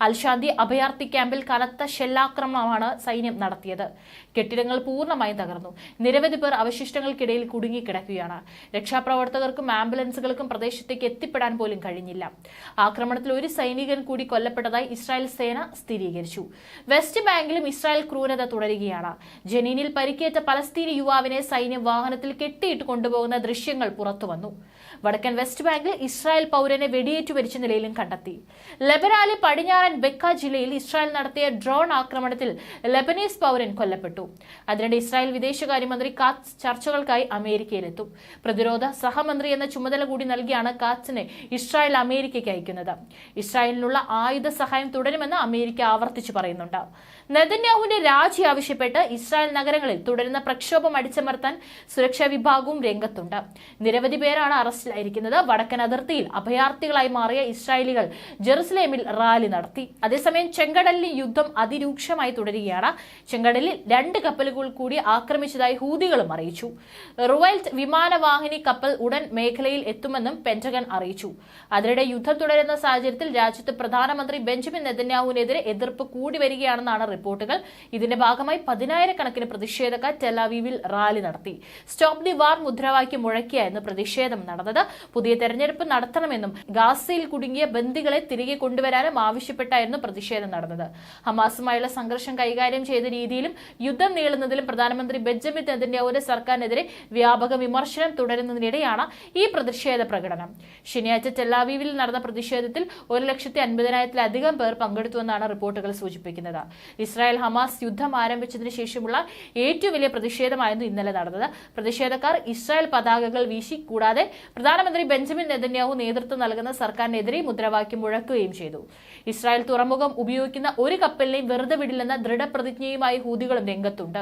അൽഷാന്തി അഭയാർത്ഥി ക്യാമ്പിൽ കനത്ത ഷെല്ലാക്രമണമാണ് സൈന്യം നടത്തിയത്. കെട്ടിടങ്ങൾ പൂർണമായും തകർന്നു. നിരവധി പേർ അവശിഷ്ടങ്ങൾക്കിടയിൽ കുടുങ്ങിക്കിടക്കുകയാണ്. രക്ഷാപ്രവർത്തകർക്കും ആംബുലൻസുകൾക്കും പ്രദേശത്തേക്ക് എത്തിപ്പെടാൻ പോലും കഴിഞ്ഞില്ല. ആക്രമണത്തിൽ ഒരു സൈനികൻ കൂടി കൊല്ലപ്പെട്ടതായി ഇസ്രായേൽ സേന സ്ഥിരീകരിച്ചു. വെസ്റ്റ് ബാങ്കിലും ഇസ്രായേൽ ക്രൂരത തുടരുകയാണ്. ജനീനിൽ പരിക്കേറ്റ പലസ്തീനി യുവാവിനെ സൈന്യം വാഹനത്തിൽ കെട്ടിയിട്ട് കൊണ്ടുപോകുന്ന ദൃശ്യങ്ങൾ പുറത്തുവന്നു. വടക്കൻ വെസ്റ്റ് ബാങ്കിൽ ഇസ്രായേൽ പൗരനെ വെടിയേറ്റു മരിച്ച നിലയിലും കണ്ടെത്തി. ലബനാലി പടിഞ്ഞാറൻ ബെക്ക ജില്ലയിൽ ഇസ്രായേൽ നടത്തിയ ഡ്രോൺ ആക്രമണത്തിൽ ലെബനീസ് പൗരൻ കൊല്ലപ്പെട്ടു. അതിനിടെ ഇസ്രായേൽ വിദേശകാര്യമന്ത്രി കാത്ത് ചർച്ചകൾക്കായി അമേരിക്കയിലെത്തും. പ്രതിരോധ സഹമന്ത്രി എന്ന ചുമതല കൂടി നൽകിയാണ് കാത്സിനെ ഇസ്രായേൽ അമേരിക്കയ്ക്ക് അയക്കുന്നത്. ഇസ്രായേലിനുള്ള ആയുധ സഹായം തുടരുമെന്ന് അമേരിക്ക ആവർത്തിച്ചു പറയുന്നുണ്ട്. നെതന്യാഹുവിന്റെ രാജി ആവശ്യപ്പെട്ട് ഇസ്രായേൽ നഗരങ്ങളിൽ തുടരുന്ന പ്രക്ഷോഭം അടിച്ചമർത്താൻ സുരക്ഷാ വിഭാഗവും രംഗത്തുണ്ട്. നിരവധി പേരാണ് അറസ്റ്റിലായിരിക്കുന്നത്. വടക്കൻ അതിർത്തിയിൽ അഭയാർത്ഥികളായി മാറിയ ഇസ്രായേലികൾ ജെറുസലേമിൽ റാലി നടത്തി. അതേസമയം ചെങ്കടലിൽ യുദ്ധം അതിരൂക്ഷമായി തുടരുകയാണ്. ചെങ്കടലിൽ രണ്ട് കപ്പലുകൾ കൂടി ആക്രമിച്ചതായി ഹൂതികളും അറിയിച്ചു. റുവൈൽറ്റ് വിമാനവാഹിനി കപ്പൽ ഉടൻ മേഖലയിൽ എത്തുമെന്നും പെന്റഗൺ അറിയിച്ചു. അതിനിടെ യുദ്ധം തുടരുന്ന സാഹചര്യത്തിൽ രാജ്യത്ത് പ്രധാനമന്ത്രി ബെഞ്ചമിൻ നെതന്യാഹുവിനെതിരെ എതിർപ്പ് കൂടി വരികയാണെന്നാണ് റിപ്പോർട്ടുകൾ. ഇതിന്റെ ഭാഗമായി പതിനായിരക്കണക്കിന് പ്രതിഷേധക്കാർ ടെലാവീവിൽ റാലി നടത്തി. സ്റ്റോപ്പ് ദി വാർ മുദ്രാവാക്യം മുഴക്കിയായിരുന്നു പ്രതിഷേധം നടന്നത്. പുതിയ തെരഞ്ഞെടുപ്പ് നടത്തണമെന്നും ഗാസയിൽ കുടുങ്ങിയ ബന്ദികളെ തിരികെ കൊണ്ടുവരാനും ആവശ്യപ്പെട്ടായിരുന്നു പ്രതിഷേധം നടന്നത്. ഹമാസുമായുള്ള സംഘർഷം കൈകാര്യം ചെയ്ത രീതിയിലും യുദ്ധം നീളുന്നതിലും പ്രധാനമന്ത്രി ബെഞ്ചമിൻ നെതന്യാഹുവിന്റെ സർക്കാരിനെതിരെ വ്യാപക വിമർശനം തുടരുന്നതിനിടെയാണ് ഈ പ്രതിഷേധ പ്രകടനം. ശനിയാഴ്ച ടെല്ലാവീവിൽ നടന്ന പ്രതിഷേധത്തിൽ ഒരു ലക്ഷത്തി അൻപതിനായിരത്തിലധികം പേർ പങ്കെടുത്തുവെന്നാണ് റിപ്പോർട്ടുകൾ സൂചിപ്പിക്കുന്നത്. ഇസ്രായേൽ ഹമാസ് യുദ്ധം ആരംഭിച്ചതിന് ശേഷമുള്ള ഏറ്റവും വലിയ പ്രതിഷേധമായിരുന്നു ഇന്നലെ നടന്നത്. പ്രതിഷേധക്കാർ ഇസ്രായേൽ പതാകകൾ വീശി കൂടാതെ പ്രധാനമന്ത്രി ബെഞ്ചമിൻ നെതന്യാഹു നേതൃത്വം നൽകുന്ന സർക്കാരിനെതിരെ മുദ്രാവാക്യം മുഴക്കുകയും ചെയ്തു. ഇസ്രായേൽ തുറമുഖം ഉപയോഗിക്കുന്ന ഒരു കപ്പലിനെയും വെറുതെ വിടില്ലെന്ന ദൃഢപ്രതിജ്ഞയുമായി ഹൂതികളും രംഗത്തുണ്ട്.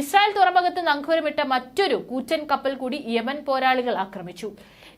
ഇസ്രായേൽ തുറമുഖത്ത് നങ്കൂരമിട്ട മറ്റൊരു കൂറ്റൻ കപ്പൽ കൂടി യമൻ പോരാളികൾ ആക്രമിച്ചു.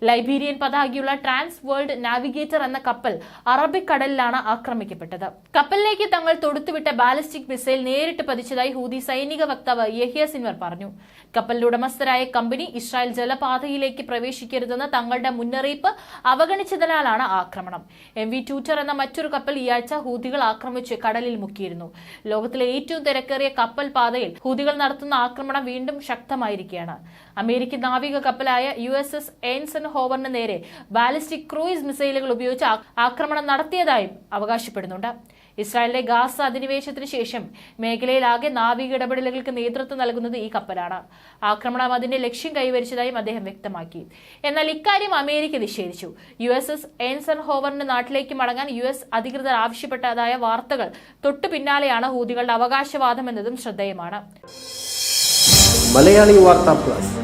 ലൈബീരിയൻ പതാകയുള്ള ട്രാൻസ് വേൾഡ് നാവിഗേറ്റർ എന്ന കപ്പൽ അറബിക്കടലിലാണ് ആക്രമിക്കപ്പെട്ടത്. കപ്പലിലേക്ക് തങ്ങൾ തൊടുത്തുവിട്ട ബാലിസ്റ്റിക് മിസൈൽ നേരിട്ട് പതിച്ചതായി ഹൂതി സൈനിക വക്താവ് യഹിയ സിൻവർ പറഞ്ഞു. കപ്പലിന്റെ ഉടമസ്ഥരായ കമ്പനി ഇസ്രായേൽ ജലപാതയിലേക്ക് പ്രവേശിക്കരുതെന്ന തങ്ങളുടെ മുന്നറിയിപ്പ് അവഗണിച്ചതിനാലാണ് ആക്രമണം. എം വി ട്യൂറ്റർ എന്ന മറ്റൊരു കപ്പൽ ഈ ആഴ്ച ഹൂതികൾ ആക്രമിച്ച് കടലിൽ മുക്കിയിരുന്നു. ലോകത്തിലെ ഏറ്റവും തിരക്കേറിയ കപ്പൽ പാതയിൽ ഹൂതികൾ നടത്തുന്ന ആക്രമണം വീണ്ടും ശക്തമായിരിക്കുകയാണ്. അമേരിക്കൻ നാവിക കപ്പലായ യു എസ് എസ് എൻസൺ ഹോവറിന് നേരെ ബാലിസ്റ്റിക് ക്രൂയിസ് മിസൈലുകൾ ഉപയോഗിച്ച് ആക്രമണം നടത്തിയതായും അവകാശപ്പെടുന്നുണ്ട്. ഇസ്രായേലിലെ ഗാസ അധിനിവേശത്തിന് ശേഷം മേഖലയിലാകെ നാവിക ഇടപെടലുകൾക്ക് നേതൃത്വം നൽകുന്നത് ഈ കപ്പലാണ്. ആക്രമണം അതിന്റെ ലക്ഷ്യം കൈവരിച്ചതായും അദ്ദേഹം വ്യക്തമാക്കി. എന്നാൽ ഇക്കാര്യം അമേരിക്ക നിഷേധിച്ചു. യു എസ് എസ് എൻസൺ ഹോവറിന്റെ നാട്ടിലേക്ക് മടങ്ങാൻ യു എസ് അധികൃതർ ആവശ്യപ്പെട്ടതായ വാർത്തകൾ തൊട്ടു പിന്നാലെയാണ് ഹൂതികളുടെ അവകാശവാദം എന്നതും ശ്രദ്ധേയമാണ്. Malayali Vartha plus.